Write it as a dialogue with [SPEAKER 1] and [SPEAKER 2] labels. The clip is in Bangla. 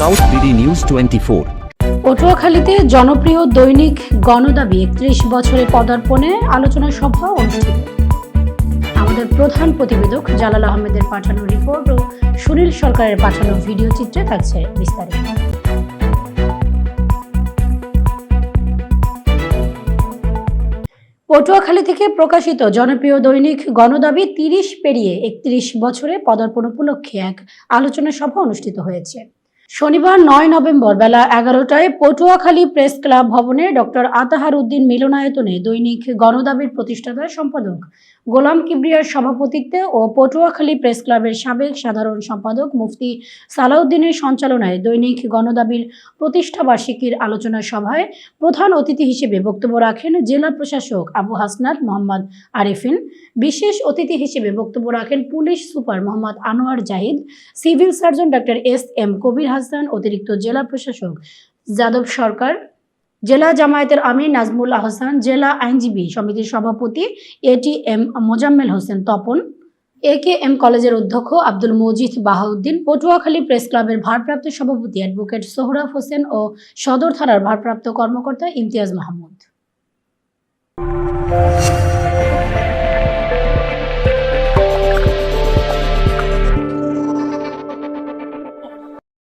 [SPEAKER 1] South BD news twenty four
[SPEAKER 2] পটুয়াখালীতে জনপ্রিয় দৈনিক গণদাবি, একত্রিশ বছরে পদার্পণে আলোচনা সভা অনুষ্ঠিত। আমাদের প্রধান প্রতিবেদক জালাল আহমেদের পাঠানো রিপোর্ট ও সুনীল সরকারের পাঠানো ভিডিও চিত্রে থাকছে বিস্তারিত। পটুয়াখালী থেকে প্রকাশিত জনপ্রিয় দৈনিক গণদাবি তিরিশ পেরিয়ে একত্রিশ বছরে পদার্পণ উপলক্ষে এক আলোচনা সভা অনুষ্ঠিত হয়েছে। শনিবার নয় নভেম্বর বেলা এগারোটায় পটুয়াখালী প্রেস ক্লাব ভবনে ডক্টর আতাহার উদ্দিন মিলনায়তনে দৈনিক গণদাবির প্রতিষ্ঠাতা সম্পাদক গোলাম কিবরিয়ার সভাপতিত্বে ও পটুয়াখালী প্রেস ক্লাবের সাবেক সাধারণ সম্পাদক মুফতি সালাউদ্দিনের সঞ্চালনায় দৈনিক গণদাবির প্রতিষ্ঠা বার্ষিকীর আলোচনা সভায় প্রধান অতিথি হিসেবে বক্তব্য রাখেন জেলা প্রশাসক আবু হাসনাত মোহাম্মদ আরিফিন, বিশেষ অতিথি হিসেবে বক্তব্য রাখেন police super Mohammad Anwar Zahid, civil surgeon doctor S M Kabir Hasan অতিরিক্ত জেলা প্রশাসক। যাদব সরকার, জেলা জামায়াতের আমির নাজমুল আহসান, জেলা আইনজীবী সমিতির সভাপতি A T M Mozammel Hossain Tapan, A K M কলেজের অধ্যক্ষ আব্দুল মজিদ বাহাউদ্দিন, পটুয়াখালী প্রেস ক্লাবের ভারপ্রাপ্ত সভাপতি অ্যাডভোকেট সোহরাব হোসেন ও সদর থানার ভারপ্রাপ্ত কর্মকর্তা ইমতিয়াজ মাহমুদ।